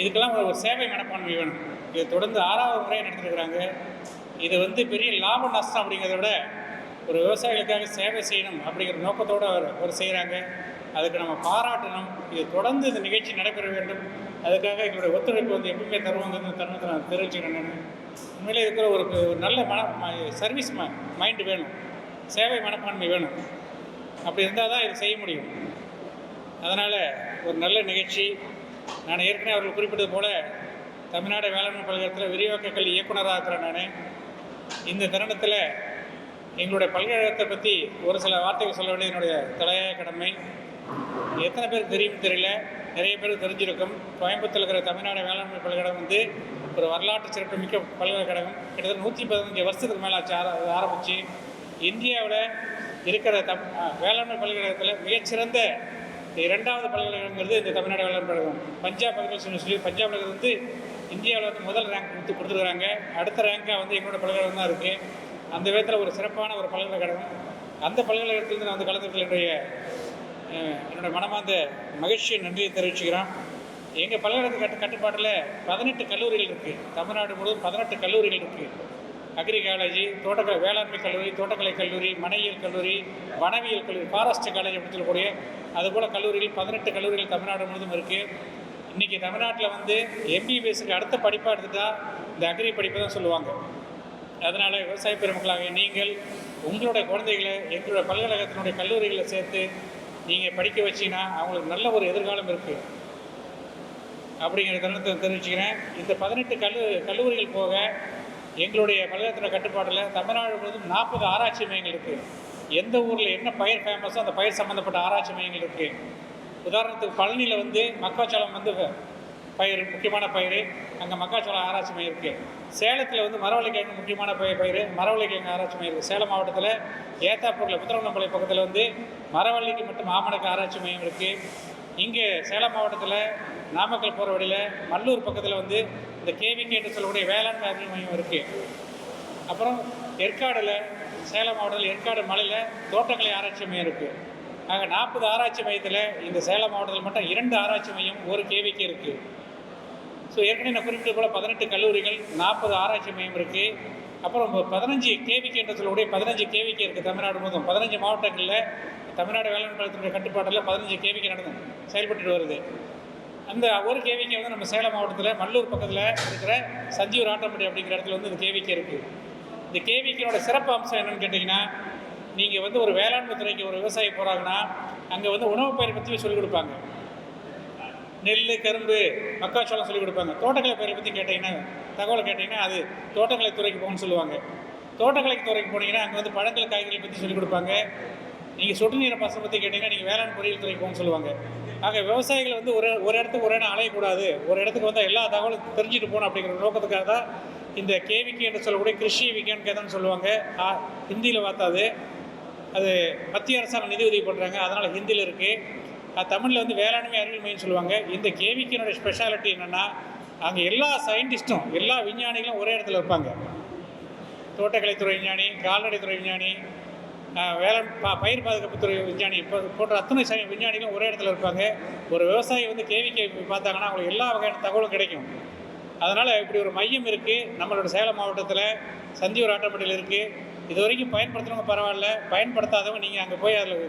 இதுக்கெல்லாம் ஒரு சேவை மனப்பான்மை வேணும். இது தொடர்ந்து ஆறாவது முறை நடத்திருக்கிறாங்க இது வந்து பெரிய லாப நஷ்டம் அப்படிங்கிறத விட ஒரு விவசாயிகளுக்காக சேவை செய்யணும் அப்படிங்கிற நோக்கத்தோடு அவர் அவர் செய்கிறாங்க. அதுக்கு நம்ம பாராட்டணும். இது தொடர்ந்து இந்த நிகழ்ச்சி நடைபெற வேண்டும். அதுக்காக எங்களுடைய ஒத்துழைப்பு வந்து எப்பவுமே தருவாங்க தருணத்தை நான் தெரிவிச்சுக்கிறேன் நான். உண்மையிலே இருக்கிற ஒரு நல்ல மன சர்வீஸ் ம மைண்டு வேணும். சேவை மனப்பான்மை வேணும். அப்படி இருந்தால் தான் இதை செய்ய முடியும். அதனால் ஒரு நல்ல நிகழ்ச்சி நான் ஏற்கனவே அவர்கள் குறிப்பிட்டது போல தமிழ்நாடு வேளாண்மை பல்கலைக்கழகத்தில் விரிவாக்க கல்வி இயக்குனராக இருக்கிறேன் நான். இந்த தருணத்தில் எங்களுடைய பல்கலைக்கழகத்தை பற்றி ஒரு சில வார்த்தைகள் சொல்ல வேண்டிய என்னுடைய தலையாய கடமை. எத்தனை பேருக்கு தெரியும் தெரியல. நிறைய பேருக்கு தெரிஞ்சிருக்கும். கோயம்புத்தூர் இருக்கிற தமிழ்நாடு வேளாண்மை பல்கலைக்கழகம் வந்து ஒரு வரலாற்று சிறப்பு மிக்க பல்கலைக்கழகம். கிட்டத்தட்ட நூற்றி பதினஞ்சு வருஷத்துக்கு மேலே ஆச்சு. ஆர- ஆரம்பித்து இந்தியாவில் இருக்கிற தம் வேளாண்மை பல்கலைக்கழகத்தில் மிகச்சிறந்த இரண்டாவது பல்கலைக்கழகங்கிறது இந்த தமிழ்நாடு பல்கலைக்கழகம் பஞ்சாப் அக்ரிகல்ச்சர் யூனிவர்சிட்டி பஞ்சாப்ல வந்து இந்தியாவில் வந்து முதல் ரேங்க் கொடுத்து கொடுத்துருக்குறாங்க. அடுத்த ரேங்காக வந்து எங்களோட பல்கலைக்கழகம் தான் இருக்குது அந்த விதத்தில் ஒரு சிறப்பான ஒரு பல்கலைக்கழகம். அந்த பல்கலைக்கழகத்திலிருந்து நான் வந்து கலந்துக்கிற என்னுடைய என்னோட மனமார்ந்த மகிழ்ச்சியை நன்றியை தெரிவிச்சுக்கிறோம் எங்கள் பல்கலைக்கழக கட்டு கட்டுப்பாட்டில் பதினெட்டு கல்லூரிகள் இருக்குது தமிழ்நாடு முழுவதும் பதினெட்டு கல்லூரிகள் இருக்குது அக்ரி காலேஜ் தோட்டக்கலை வேளாண்மை கல்லூரி தோட்டக்கலை கல்லூரி மனையியல் கல்லூரி வனவியல் கல்லூரி ஃபாரஸ்ட் காலேஜ் அப்படின்னு சொல்லக்கூடிய அதுபோல் கல்லூரிகள் பதினெட்டு கல்லூரிகள் தமிழ்நாடு முழுவதும் இருக்குது இன்றைக்கி தமிழ்நாட்டில் வந்து எம்பிபிஎஸ்க்கு அடுத்த படிப்பாக எடுத்துட்டா இந்த அக்ரி படிப்பு தான் சொல்லுவாங்க. அதனால் விவசாய பெருமக்களாக நீங்கள் உங்களுடைய குழந்தைகளை எங்களுடைய பல்கலைக்கழகத்தினுடைய கல்லூரிகளை சேர்த்து நீங்கள் படிக்க வச்சிங்கன்னா அவங்களுக்கு நல்ல ஒரு எதிர்காலம் இருக்குது அப்படிங்கிற தருணத்தை தெரிவிச்சுக்கிறேன். இந்த பதினெட்டு கல்லு கல்லூரிகள் போக எங்களுடைய பல்கலைக்கழக கட்டுப்பாட்டில் தமிழ்நாடு முழுவதும் நாற்பது ஆராய்ச்சி மையங்கள் இருக்குது எந்த ஊரில் என்ன பயிர் ஃபேமஸோ அந்த பயிர் சம்மந்தப்பட்ட ஆராய்ச்சி மையங்கள் இருக்குது உதாரணத்துக்கு பழனியில் வந்து மக்காச்சோளம் வந்து பயிர் முக்கியமான பயிர் அங்கே மக்காச்சோளம் ஆராய்ச்சி மையம் இருக்குது சேலத்தில் வந்து மரவள்ளிக்கிழங்கு முக்கியமான பயிர் பயிர் மரவள்ளிக்கிழங்கு ஆராய்ச்சி மையம் இருக்குது சேலம் மாவட்டத்தில் ஏத்தாப்பூரில் புத்திரவனம்பாளைய பக்கத்தில் வந்து மரவள்ளிக்கு மட்டும் ஆமணக்கு ஆராய்ச்சி மையம் இருக்குது இங்கே சேலம் மாவட்டத்தில் நாமக்கல் போகிற வழியில் மல்லூர் பக்கத்தில் வந்து இந்த கேவிகே என்று சொல்லக்கூடிய வேளாண்மை அறிவியல் மையம் இருக்குது அப்புறம் ஏற்காடில் சேலம் மாவட்டத்தில் ஏற்காடு மலையில் தோட்டக்கலை ஆராய்ச்சி மையம் இருக்குது நாங்கள் நாற்பது ஆராய்ச்சி மையத்தில் இந்த சேலம் மாவட்டத்தில் மட்டும் இரண்டு ஆராய்ச்சி மையம் ஒரு கேவிக்கு இருக்குது ஸோ ஏற்கனவே நான் குறிப்பிட்டது போல் பதினெட்டு கல்லூரிகள் நாற்பது ஆராய்ச்சி மையம் இருக்குது அப்புறம் பதினஞ்சு கேவிக்கு என்று சொல்லக்கூடிய பதினஞ்சு கேவிக்கு இருக்குது தமிழ்நாடு முழுவதும். பதினஞ்சு மாவட்டங்களில் தமிழ்நாடு வேளாண் கழகத்தினுடைய கட்டுப்பாட்டில் பதினஞ்சு கேவிக்கு நடந்து செயல்பட்டு வருது. அந்த ஒரு கேவிக்கு வந்து நம்ம சேலம் மாவட்டத்தில் மல்லூர் பக்கத்தில் இருக்கிற சஞ்சீவ் ராட்டம்பட்டி அப்படிங்கிற இடத்துல வந்து இந்த கேவிக்கு இருக்குது இந்த கேவிக்கையோட சிறப்பு அம்சம் என்னென்னு கேட்டிங்கன்னா நீங்கள் வந்து ஒரு வேளாண்மை துறைக்கு ஒரு விவசாயி போகிறாங்கன்னா அங்கே வந்து உணவு பயிர் பற்றி சொல்லிக் கொடுப்பாங்க. நெல் கரும்பு மக்காச்சோளம் சொல்லிக் கொடுப்பாங்க. தோட்டக்கலை பயிரை பற்றி கேட்டிங்கன்னா தகவல் கேட்டிங்கன்னா அது தோட்டக்கலை துறைக்கு போகணும்னு சொல்லுவாங்க. தோட்டக்கலை துறைக்கு போனீங்கன்னா அங்கே வந்து பழங்கள் காய்கறிகள் பற்றி சொல்லிக் கொடுப்பாங்க. நீங்கள் சொட்டு நீரை பசங்க பற்றி கேட்டிங்கன்னா நீங்கள் வேளாண் பொறியியல் துறைக்கு போகணும்னு சொல்லுவாங்க. ஆக விவசாயிகள் வந்து ஒரு ஒரு இடத்துக்கு ஒரு இடம் அலையக்கூடாது. ஒரு இடத்துக்கு வந்து எல்லா தகவலும் தெரிஞ்சுட்டு போகணும் அப்படிங்கிற நோக்கத்துக்காக தான் இந்த கேவிக்கு என்று சொல்லக்கூடிய கிருஷி விஞ்ஞான் கேதன்னு சொல்லுவாங்க. ஹிந்தியில் பார்த்தாது அது. மத்திய அரசாங்கம் நிதி உதவி பண்ணுறாங்க அதனால் ஹிந்தியில் இருக்குது தமிழில் வந்து வேளாண்மை அறிவியல் மையம் சொல்லுவாங்க. இந்த கேவிக்கினுடைய ஸ்பெஷாலிட்டி என்னென்னா அங்கே எல்லா சயின்டிஸ்ட்டும் எல்லா விஞ்ஞானிகளும் ஒரே இடத்துல இருப்பாங்க. தோட்டக்கலைத்துறை விஞ்ஞானி கால்நடைத்துறை விஞ்ஞானி வேளாண் ப பயிர் பாதுகாப்புத்துறை விஞ்ஞானி இப்போ போன்ற அத்தனை சை விஞ்ஞானிகளும் ஒரே இடத்துல இருப்பாங்க. ஒரு விவசாயி வந்து கேவிகே பார்த்தாங்கன்னா அவங்களுக்கு எல்லா வகையான தகவலும் கிடைக்கும். அதனால் இப்படி ஒரு மையம் இருக்குது நம்மளோட சேலம் மாவட்டத்தில் சந்தியூர் ஆட்டப்பட்டியில் இருக்குது இது வரைக்கும் பயன்படுத்தினவங்க பரவாயில்ல. பயன்படுத்தாதவங்க நீங்கள் அங்கே போய் அதில்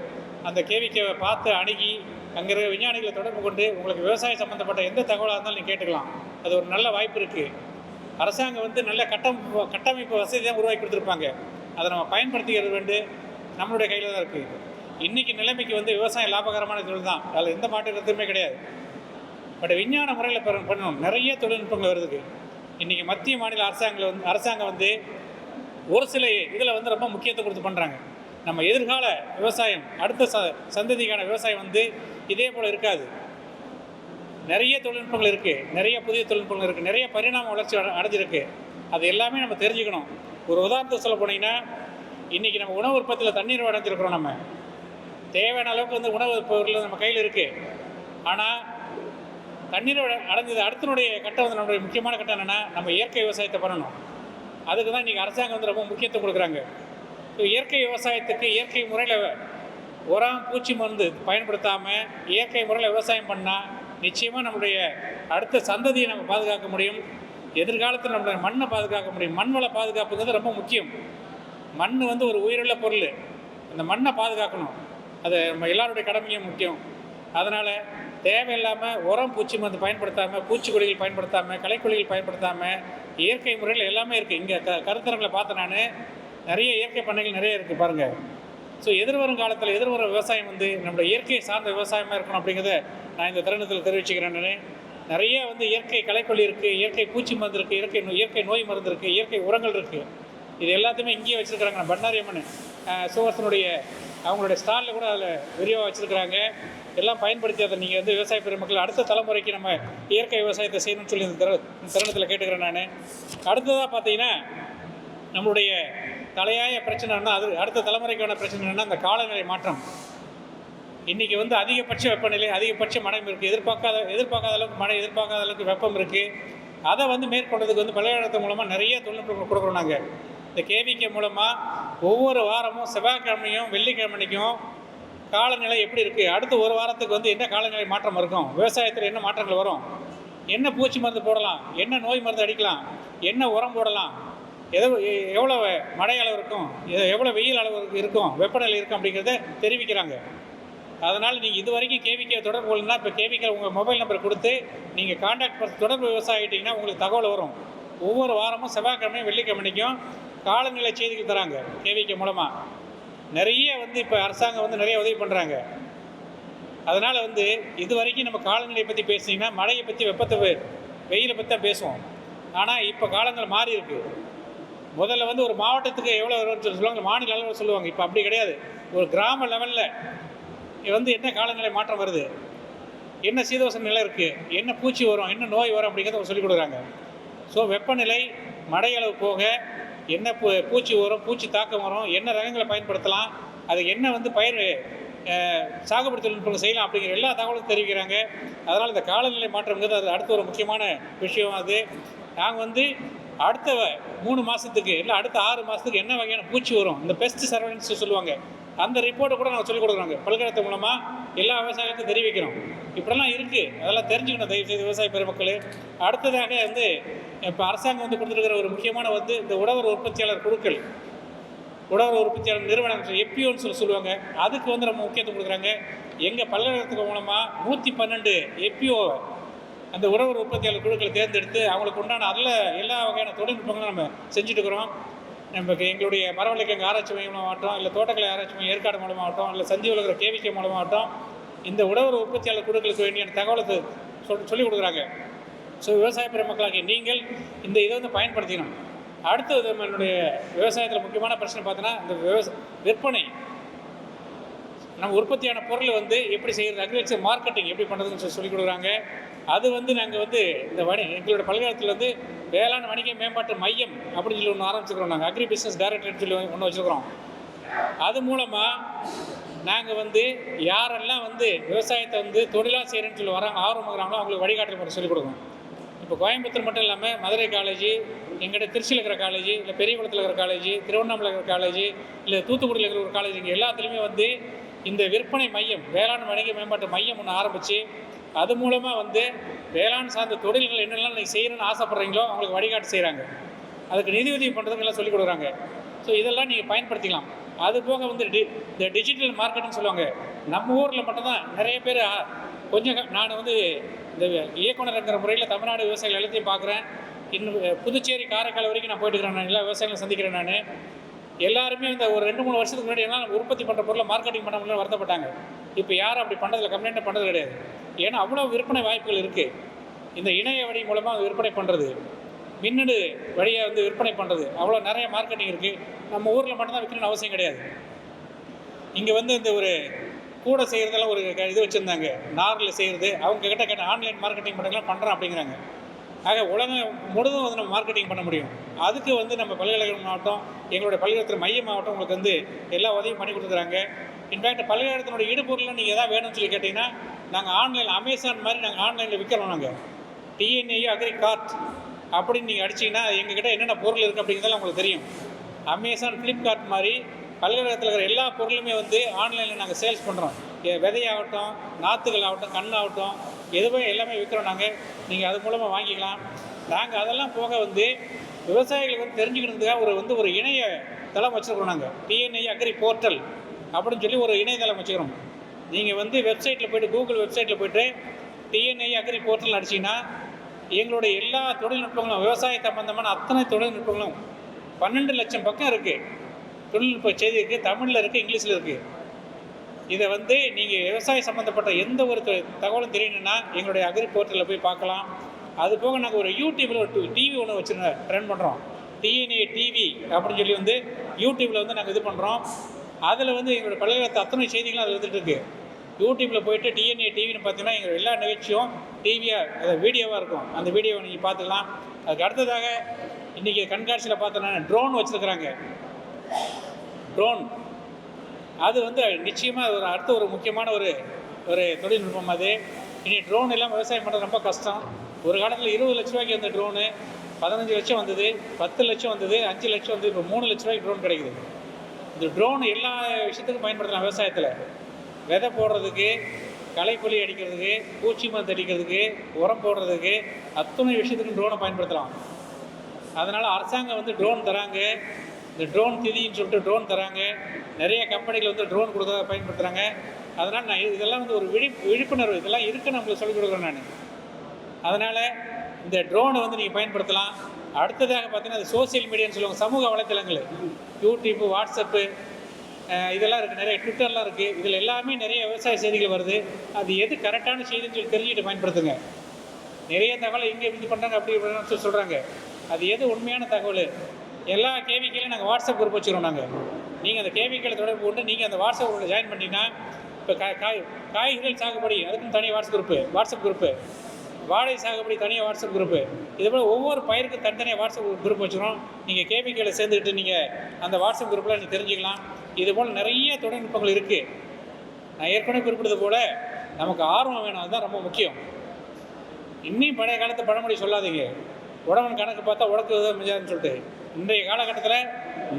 அந்த கேவிக்கேவை பார்த்து அணுகி அங்கே இருக்கிற விஞ்ஞானிகளை தொடர்பு கொண்டு உங்களுக்கு விவசாயம் சம்மந்தப்பட்ட எந்த தகவலாக இருந்தாலும் நீங்கள் கேட்டுக்கலாம். அது ஒரு நல்ல வாய்ப்பு இருக்குது அரசாங்கம் வந்து நல்ல கட்டமைப்பு கட்டமைப்பு வசதி தான் உருவாக்கி கொடுத்துருப்பாங்க. அதை நம்ம பயன்படுத்திக்கிறது வேண்டு நம்மளுடைய கையில் தான் இருக்குது இன்றைக்கி நிலைமைக்கு வந்து விவசாயம் லாபகரமான தொழில் தான். அதில் எந்த மாற்று கருத்துமே கிடையாது. பட் விஞ்ஞான முறையில் பண்ணணும். நிறைய தொழில்நுட்பங்கள் வருதுக்கு இன்றைக்கி மத்திய மாநில அரசாங்கம் வந்து அரசாங்கம் வந்து ஒரு சில இதில் வந்து ரொம்ப முக்கியத்துவம் கொடுத்து பண்ணுறாங்க நம்ம எதிர்கால விவசாயம் அடுத்த ச சந்ததிக்கான விவசாயம் வந்து இதே போல் இருக்காது. நிறைய தொழில்நுட்பங்கள் இருக்குது நிறைய புதிய தொழில்நுட்பங்கள் இருக்குது நிறைய பரிணாம வளர்ச்சி அடைஞ்சிருக்கு. அது எல்லாமே நம்ம தெரிஞ்சுக்கணும். ஒரு உதாரணத்தை சொல்ல போனீங்கன்னா இன்றைக்கி நம்ம உணவு உற்பத்தியில் தண்ணீர் அடைஞ்சிருக்கிறோம் நம்ம. தேவையான அளவுக்கு வந்து உணவு பொருள் நம்ம கையில் இருக்குது ஆனால் தண்ணீர் அடைஞ்சது அடுத்தனுடைய கட்டம் வந்து நம்மளுடைய முக்கியமான கட்டம் என்னென்னா நம்ம இயற்கை விவசாயத்தை பண்ணணும். அதுக்கு தான் இன்றைக்கி அரசாங்கம் வந்து ரொம்ப முக்கியத்துவம் கொடுக்குறாங்க. ஸோ இயற்கை விவசாயத்துக்கு இயற்கை முறையில் உரம் பூச்சி மருந்து பயன்படுத்தாமல் இயற்கை முறையில் விவசாயம் பண்ணால் நிச்சயமாக நம்மளுடைய அடுத்த சந்ததியை நம்ம பாதுகாக்க முடியும். எதிர்காலத்தில் நம்மளுடைய மண்ணை பாதுகாக்க முடியும். மண் வள பாதுகாப்புங்கிறது ரொம்ப முக்கியம். மண் வந்து ஒரு உயிருள்ள பொருள். அந்த மண்ணை பாதுகாக்கணும். அது நம்ம எல்லாருடைய கடமையும் முக்கியம். அதனால் தேவையில்லாமல் உரம் பூச்சி மருந்து பயன்படுத்தாமல் பூச்சிக்கொல்லிகள் பயன்படுத்தாமல் கலைக்கொடிகள் பயன்படுத்தாமல் இயற்கை முறையில் எல்லாமே இருக்குது இங்கே க கருத்தரங்களை பார்த்தேன் நான் நிறைய இயற்கை பண்ணைகள் நிறைய இருக்குது பாருங்கள் ஸோ எதிர்வரும் காலத்தில் எதிர்வரும் விவசாயம் வந்து நம்மளுடைய இயற்கை சார்ந்த விவசாயமாக இருக்கணும் அப்படிங்கிறத நான் இந்த தருணத்தில் தெரிவிச்சுக்கிறேன் நான். நிறைய வந்து இயற்கை களைக்கொல்லி இருக்குது இயற்கை பூச்சி மருந்து இருக்குது இயற்கை இயற்கை நோய் மருந்து இருக்குது இயற்கை உரங்கள் இருக்குது இது எல்லாத்தையுமே இங்கேயே வச்சுருக்கிறாங்க நம்ம பண்ணாரி அம்மன். சுவர்சனுடைய அவங்களுடைய ஸ்டாலில் கூட அதில் விரிவாக வச்சுருக்கிறாங்க. எல்லாம் பயன்படுத்தி அதை நீங்கள் வந்து விவசாய பெருமக்கள் அடுத்த தலைமுறைக்கு நம்ம இயற்கை விவசாயத்தை செய்யணும்னு சொல்லி இந்த தருணத்தில் கேட்டுக்கிறேன் நான். அடுத்ததாக பார்த்தீங்கன்னா நம்மளுடைய தலையாய பிரச்சனைன்னா அது அடுத்த தலைமுறைக்கான பிரச்சனை என்னன்னா அந்த காலநிலை மாற்றம். இன்றைக்கி வந்து அதிகபட்ச வெப்பநிலை அதிகபட்ச மழை இருக்குது எதிர்பார்க்காத எதிர்பார்க்காத அளவுக்கு மழை எதிர்பார்க்காத அளவுக்கு வெப்பம் இருக்குது அதை வந்து மேற்கொண்டதுக்கு வந்து பல்கலைக்கழகத்து மூலமாக நிறைய தொழில்நுட்பங்கள் கொடுக்குறோம் நாங்கள் இந்த கேவிகே மூலமாக ஒவ்வொரு வாரமும் செவ்வாய்க்கிழமையும் வெள்ளிக்கிழமைக்கும் காலநிலை எப்படி இருக்குது அடுத்த ஒரு வாரத்துக்கு வந்து என்ன காலநிலை மாற்றம் இருக்கும்? விவசாயத்தில் என்ன மாற்றங்கள் வரும்? என்ன பூச்சி மருந்து போடலாம்? என்ன நோய் மருந்து அடிக்கலாம்? என்ன உரம் போடலாம்? எதோ எவ்வளோ மழை அளவு இருக்கும்? எவ்வளோ வெயில் அளவு இருக்கும்? வெப்பநிலை இருக்கும் அப்படிங்கிறத தெரிவிக்கிறாங்க. அதனால் நீங்கள் இது வரைக்கும் கேவிகே தொடர்பு கொள்ளணும்னா இப்போ கேவிகே உங்கள் மொபைல் நம்பர் கொடுத்து நீங்கள் காண்டாக்ட் தொடர்பு விவசாயிட்டிங்கன்னா உங்களுக்கு தகவல் வரும். ஒவ்வொரு வாரமும் செவ்வாய்க்கிழமையும் வெள்ளிக்கிழமைக்கும் காலநிலை செய்திகள் தராங்க கேவிகே மூலமாக நிறைய வந்து இப்போ அரசாங்கம் வந்து நிறைய உதவி பண்ணுறாங்க அதனால் வந்து இது வரைக்கும் நம்ம காலநிலையை பற்றி பேசினீங்கன்னா மழையை பற்றி வெப்பத்தை வெயிலை பற்றி தான் பேசுவோம். ஆனால் இப்போ காலங்கள் மாறி இருக்குது முதல்ல வந்து ஒரு மாவட்டத்துக்கு எவ்வளோ வரும்னு சொல்லி சொல்லுவாங்க மாநில அளவில் சொல்லுவாங்க. இப்போ அப்படி கிடையாது. ஒரு கிராம லெவலில் வந்து என்ன காலநிலை மாற்றம் வருது? என்ன சீதோஷ நிலை இருக்குது என்ன பூச்சி வரும்? என்ன நோய் வரும் அப்படிங்கிறத சொல்லிக் கொடுக்குறாங்க. ஸோ வெப்பநிலை மழையளவு போக என்ன பூ பூச்சி உரம் பூச்சி தாக்கம் வரும் என்ன ரகங்களை பயன்படுத்தலாம் அது என்ன வந்து பயிர் சாகுபடி தொழில்நுட்பங்கள் செய்யலாம் அப்படிங்கிற எல்லா தகவலும் தெரிவிக்கிறாங்க. அதனால் இந்த காலநிலை மாற்றம்ங்கிறது அது அடுத்த ஒரு முக்கியமான விஷயம் அது. நாங்கள் வந்து அடுத்த வ- மூணு மாதத்துக்கு இல்லை அடுத்த ஆறு மாதத்துக்கு என்ன வகையான பூச்சி வரும் இந்த பெஸ்ட் சர்வன்ஸ் சொல்லுவாங்க. அந்த ரிப்போர்ட்டை கூட நாங்கள் சொல்லிக் கொடுக்குறாங்க. பல்கலைக்கழகத்து மூலமாக எல்லா விவசாயிகளுக்கும் தெரிவிக்கிறோம். இப்படிலாம் இருக்குது அதெல்லாம் தெரிஞ்சுக்கணும். தயவு செய்து விவசாய பெருமக்கள். அடுத்ததாக வந்து இப்போ அரசாங்கம் வந்து கொடுத்துருக்கிற ஒரு முக்கியமான வந்து இந்த உழவர் உற்பத்தியாளர் குழுக்கள். உழவர் உற்பத்தியாளர் நிறுவனங்கள் எப்பியோன்னு சொல்லி சொல்லுவாங்க. அதுக்கு வந்து நம்ம முக்கியத்துவம் கொடுக்குறாங்க. எங்கள் பல்கலைக்கழகத்துக்கு மூலமாக நூற்றி பன்னெண்டு எப்பிஓ அந்த உழவர் உற்பத்தியாளர் குழுக்களை தேர்ந்தெடுத்து அவங்களுக்கு உண்டான அதில் எல்லா வகையான தொழில்நுட்பங்களும் நம்ம செஞ்சுட்டு இருக்கிறோம். நமக்கு எங்களுடைய மரவள்ளிக்கிழங்கு ஆராய்ச்சி மையம் மூலமாகட்டும் இல்லை தோட்டக்கலை ஆராய்ச்சி மையம் ஏற்காடு மூலமாகட்டும் இல்லை சஞ்சீவலகிற கேவிகே மூலமாகட்டும் இந்த உழவர் உற்பத்தியாளர் குழுக்களுக்கு வேண்டிய தகவலை சொல் சொல்லிக் கொடுக்குறாங்க. ஸோ விவசாய பெருமக்களாகிய நீங்கள் இந்த இதை வந்து பயன்படுத்திக்கணும். அடுத்தது நம்மளுடைய விவசாயத்தில் முக்கியமான பிரச்சனை பார்த்தோன்னா இந்த விவச விற்பனை. நம்ம உற்பத்தியான பொருள் வந்து எப்படி செய்கிறது அக்ரிகல்ச்சர் மார்க்கெட்டிங் எப்படி பண்ணுறதுன்னு சொல்லி சொல்லிக் கொடுக்குறாங்க. அது வந்து நாங்கள் வந்து இந்த வணி எங்களோட பல்கலைக்கழகத்தில் வந்து வேளாண் வணிக மேம்பாட்டு மையம் அப்படின்னு சொல்லி ஒன்று ஆரம்பிச்சுக்கிறோம் நாங்கள் அக்ரி பிஸ்னஸ் டைரக்டர் சொல்லி ஒன்று வச்சுருக்கிறோம். அது மூலமாக நாங்கள் வந்து யாரெல்லாம் வந்து விவசாயத்தை வந்து தொழிலாக செய்கிறேன்னு சொல்லி வராங்க ஆர்வமாகறாங்களோ அவங்களுக்கு வழிகாட்டு முறை சொல்லிக் கொடுக்கணும். இப்போ கோயம்புத்தூர் மட்டும் இல்லாமல் மதுரை காலேஜ் எங்கிட்ட திருச்சியில் இருக்கிற காலேஜ் இல்லை பெரியகுளத்தில் இருக்கிற காலேஜ் திருவண்ணாமலை இருக்கிற காலேஜ் இல்லை தூத்துக்குடியில் இருக்கிற ஒரு காலேஜ் இங்கே எல்லாத்துலேயுமே வந்து இந்த விற்பனை மையம் வேளாண் வணிக மேம்பாட்டு மையம் ஒன்று ஆரம்பித்து அது மூலமாக வந்து வேளாண் சார்ந்த தொழில்கள் என்னெல்லாம் நீங்கள் செய்யணும்னு ஆசைப்பட்றீங்களோ அவங்களுக்கு வழிகாட்டு செய்கிறாங்க அதுக்கு நிதி உதவி பண்ணுறதுக்கு எல்லாம் சொல்லிக் கொடுக்குறாங்க. ஸோ இதெல்லாம் நீங்கள் பயன்படுத்திக்கலாம். அது போக வந்து டி இந்த டிஜிட்டல் மார்க்கெட்டிங் சொல்லுவாங்க. நம்ம ஊரில் மட்டும்தான் நிறைய பேர் கொஞ்சம் நான் வந்து இந்த இயக்குனருங்கிற முறையில் தமிழ்நாடு விவசாயிகள் எல்லாத்தையும் பார்க்குறேன் இன்னும் புதுச்சேரி காரைக்கால் வரைக்கும் நான் போயிட்டு இருக்கிறேன் நான் எல்லா விவசாயிகளும் சந்திக்கிறேன் நான். எல்லாருமே இந்த ஒரு ரெண்டு மூணு வருஷத்துக்கு முன்னாடி எல்லாம் உற்பத்தி பண்ணுற பொருளை மார்க்கெட்டிங் பண்ண முடியல வருத்தப்பட்டாங்க. இப்போ யாரும் அப்படி பண்ணுறதில்ல கம்ப்ளைண்ட்டை பண்ணுறது கிடையாது. ஏன்னா அவ்வளோ விற்பனை வாய்ப்புகள் இருக்குது இந்த இணைய வழி மூலமாக விற்பனை பண்ணுறது மின்னணு வழியை வந்து விற்பனை பண்ணுறது அவ்வளோ நிறைய மார்க்கெட்டிங் இருக்குது நம்ம ஊரில் மட்டும்தான் விற்கணும்னு அவசியம் கிடையாது. இங்கே வந்து இந்த ஒரு கூட செய்கிறதெல்லாம் ஒரு க- இது வச்சுருந்தாங்க. நாரில் செய்கிறது அவங்க கிட்ட கேட்ட ஆன்லைன் மார்க்கெட்டிங் பண்ணுறதுலாம் பண்ணுறோம் அப்படிங்கிறாங்க. ஆக உலகம் முழுதும் வந்து நம்ம மார்க்கெட்டிங் பண்ண முடியும். அதுக்கு வந்து நம்ம பல்கலைக்கழகம் மாவட்டம் எங்களுடைய பல்கலைக்கழகத்தில் மைய மாவட்டம் உங்களுக்கு வந்து எல்லா உதவியும் பண்ணி கொடுத்துறாங்க இன்ஃபேக்ட் பல்கலைக்கழகத்தினுடைய இடுபொருளில் நீங்கள் எதாவது வேணும்னு சொல்லி கேட்டிங்கன்னா நாங்கள் ஆன்லைன் அமேசான் மாதிரி நாங்கள் ஆன்லைனில் விற்கிறோம் நாங்கள் டிஎன்ஏயு அக்ரி கார்ட் அப்படின்னு நீங்கள் அடிச்சிங்கன்னா எங்ககிட்ட என்னென்ன பொருள் இருக்குது அப்படிங்கிறதெல்லாம் உங்களுக்கு தெரியும். அமேசான் ஃப்ளிப்கார்ட் மாதிரி பல்கலைக்கழகத்தில் இருக்கிற எல்லா பொருளுமே வந்து ஆன்லைனில் நாங்கள் சேல்ஸ் பண்ணுறோம் விதையாகட்டும் நாற்றுகள் ஆகட்டும் கண்ணாகட்டும் எதுவுமே எல்லாமே விற்கிறோம் நாங்கள் நீங்கள் அது மூலமாக வாங்கிக்கலாம். நாங்கள் அதெல்லாம் போக வந்து விவசாயிகளுக்கு வந்து தெரிஞ்சுக்கிறதுக்காக ஒரு வந்து ஒரு இணைய தளம் வச்சுருக்கோம் நாங்கள் டிஎன்ஐ அக்ரி போர்ட்டல் அப்படின்னு சொல்லி ஒரு இணையதளம் வச்சுக்கிறோம் நீங்கள் வந்து வெப்சைட்டில் போய்ட்டு கூகுள் வெப்சைட்டில் போய்ட்டு டிஎன்ஐ அக்ரி போர்ட்டல் அடிச்சிங்கன்னா எங்களுடைய எல்லா தொழில்நுட்பங்களும் விவசாய சம்பந்தமான அத்தனை தொழில்நுட்பங்களும் பன்னெண்டு லட்சம் பக்கம் இருக்குது தொழில்நுட்ப செய்தி இருக்குது தமிழில் இருக்குது இங்கிலீஷில் இருக்குது இதை வந்து நீங்கள் விவசாயம் சம்மந்தப்பட்ட எந்த ஒரு தகவலும் தெரியணும்னா எங்களுடைய அக்ரி போர்ட்டலில் போய் பார்க்கலாம். அது போக நாங்கள் ஒரு யூடியூப்பில் ஒரு டிவி ஒன்று வச்சு ரன் பண்ணுறோம் டிஎன்ஏ டிவி அப்படின்னு சொல்லி வந்து யூடியூப்பில் வந்து நாங்கள் இது பண்ணுறோம் அதில் வந்து எங்களுடைய பல்கலைக்கழகத்து அத்தனை செய்திகளும் அதில் வந்துட்டு இருக்குது யூடியூப்பில் போயிட்டு டிஎன்ஏ டிவின்னு பார்த்தீங்கன்னா எங்கள் எல்லா நிகழ்ச்சியும் டிவியாக வீடியோவாக இருக்கும். அந்த வீடியோவை நீங்கள் பார்த்துக்கலாம். அதுக்கு அடுத்ததாக இன்றைக்கி கண்காட்சியில் பார்த்தோன்னா ட்ரோன் வச்சுருக்குறாங்க. ட்ரோன் அது வந்து நிச்சயமாக ஒரு அடுத்த ஒரு முக்கியமான ஒரு ஒரு தொழில்நுட்பம் அது. இனி ட்ரோன் எல்லாம் விவசாயம் பண்ணுறது ரொம்ப கஷ்டம். ஒரு காலத்தில் இருபது லட்ச ரூபாய்க்கு வந்த ட்ரோனு பதினஞ்சு லட்சம் வந்தது பத்து லட்சம் வந்தது அஞ்சு லட்சம் வந்து இப்போ மூணு லட்ச ரூபாய்க்கு ட்ரோன் கிடைக்குது. இந்த ட்ரோன் எல்லா விஷயத்துக்கும் பயன்படுத்தலாம் விவசாயத்தில். விதை போடுறதுக்கு களைக்கொல்லி அடிக்கிறதுக்கு பூச்சி மருந்து அடிக்கிறதுக்கு உரம் போடுறதுக்கு அத்தனை விஷயத்துக்கும் ட்ரோனை பயன்படுத்தலாம். அதனால் அரசாங்கம் வந்து ட்ரோன் தராங்க. இந்த ட்ரோன் திதின்னு சொல்லிட்டு ட்ரோன் தராங்க. நிறைய கம்பெனிகள் வந்து ட்ரோன் கொடுக்க பயன்படுத்துகிறாங்க அதனால் நான் இதெல்லாம் வந்து ஒரு விழி விழிப்புணர்வு இதெல்லாம் இருக்குன்னு நம்மளுக்கு சொல்லிக் கொடுக்குறேன் நான். அதனால் இந்த ட்ரோனை வந்து நீங்கள் பயன்படுத்தலாம். அடுத்ததாக பார்த்தீங்கன்னா அது சோஷியல் மீடியான்னு சொல்லுவாங்க சமூக வலைத்தளங்கள். யூடியூப்பு வாட்ஸ்அப்பு இதெல்லாம் இருக்குது நிறைய ட்விட்டர்லாம் இருக்குது இதில் எல்லாமே நிறைய விவசாய செய்திகள் வருது. அது எது கரெக்டான செய்தின்னு சொல்லி தெரிஞ்சுட்டு பயன்படுத்துங்க. நிறைய தகவலை இங்கே இது பண்ணுறாங்க அப்படி இப்படின்னு சொல்லி சொல்கிறாங்க அது எது உண்மையான தகவல்? எல்லா கேவிக்கையிலும் நாங்கள் வாட்ஸ்அப் குரூப் வச்சுருவோம் நாங்கள் நீங்கள் அந்த கேமிக்கலை தொடர்பு கொண்டு நீங்கள் அந்த வாட்ஸ்அப் குரூப்பில் ஜாயின் பண்ணிங்கன்னா இப்போ காய் காய் காய்கறிகள் சாகுபடி அதுக்கும் தனி வாட்ஸ்அப் குரூப்பு வாட்ஸ்அப் குரூப்பு வாழை சாகுபடி தனியாக வாட்ஸ்அப் குரூப்பு இது போல் ஒவ்வொரு பயிருக்கும் தனித்தனியாக வாட்ஸ்அப் குரூப் வச்சுருவோம் நீங்கள் கேவிக்கையில் சேர்ந்துக்கிட்டு நீங்கள் அந்த வாட்ஸ்அப் குரூப்பில் நீங்கள் தெரிஞ்சுக்கலாம். இது போல் நிறைய தொழில்நுட்பங்கள் இருக்குது நான் ஏற்கனவே குறிப்பிட்டது போல் நமக்கு ஆர்வம் வேணும். அதுதான் ரொம்ப முக்கியம். இன்னும் பழைய காலத்து பழமொழி சொல்லாதீங்க. உடம்பன் கணக்கு பார்த்தா உடக்கு மிஞ்சாதுன்னு சொல்லிட்டு. இன்றைய காலகட்டத்தில்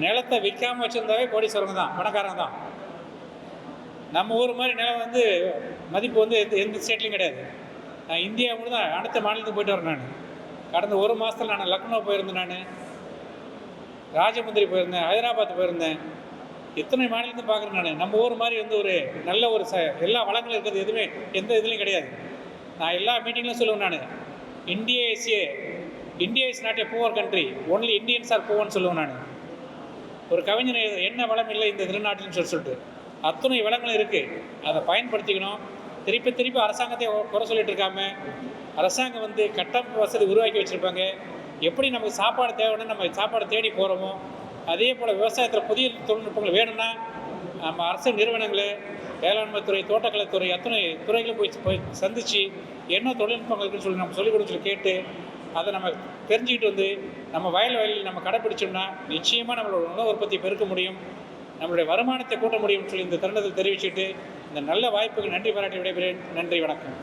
நிலத்தை விற்காமல் வச்சுருந்தாவே கோடீஸ்வரங்க தான் பணக்காரங்க தான். நம்ம ஊர் மாதிரி நிலம் வந்து மதிப்பு வந்து எந்த எந்த ஸ்டேட்லையும் கிடையாது. நான் இந்தியா முழு தான் அடுத்த மாநிலத்துக்கு போயிட்டு வரேன் நான். கடந்த ஒரு மாதத்தில் நான் லக்னோ போயிருந்தேன் நான். ராஜமுந்திரி போயிருந்தேன் ஹைதராபாத் போயிருந்தேன். எத்தனை மாநிலத்தையும் பார்க்குறேன் நான். நம்ம ஊர் மாதிரி வந்து ஒரு நல்ல ஒரு ச எல்லா வளங்களும் இருக்கிறது எதுவுமே எந்த இதுலையும் கிடையாது. நான் எல்லா மீட்டிங்லையும் சொல்லுவேன் நான். India is a India is not a poor country only Indians are புவர்னு சொல்லுவேன் நான். ஒரு கவிஞர் என்ன வளம் இல்லை இந்த திருநாட்டின்னு சொல்லி சொல்லிட்டு. அத்தனை வளங்களும் இருக்குது அதை பயன்படுத்திக்கணும். திருப்பி திருப்பி அரசாங்கத்தை குறை சொல்லிட்டு இருக்காம அரசாங்கம் வந்து கட்டமைப்பு வசதி உருவாக்கி வச்சுருப்பாங்க. எப்படி நமக்கு சாப்பாடு தேவைன்னா நம்ம சாப்பாடு தேடி போகிறோமோ அதே போல் விவசாயத்தில் புதிய தொழில்நுட்பங்கள் வேணும்னா நம்ம அரசு நிறுவனங்கள் வேளாண்மை துறை தோட்டக்கலைத்துறை அத்தனை துறைகளும் போய் போய் சந்தித்து என்ன தொழில்நுட்பங்கள் இருக்குன்னு சொல்லி நம்ம சொல்லிக் கொடுத்து சொல்லி கேட்டு அதை நம்ம தெரிஞ்சுக்கிட்டு வந்து நம்ம வயல் வயலில் நம்ம கடைப்பிடிச்சோம்னா நிச்சயமாக நம்மளோட உணவு உற்பத்தி பெருக்க முடியும். நம்மளுடைய வருமானத்தை கூட்ட முடியும்னு சொல்லி இந்த தருணத்தில் தெரிவிச்சுட்டு இந்த நல்ல வாய்ப்புக்கு நன்றி பாராட்டி விடைபெறேன். நன்றி வணக்கம்.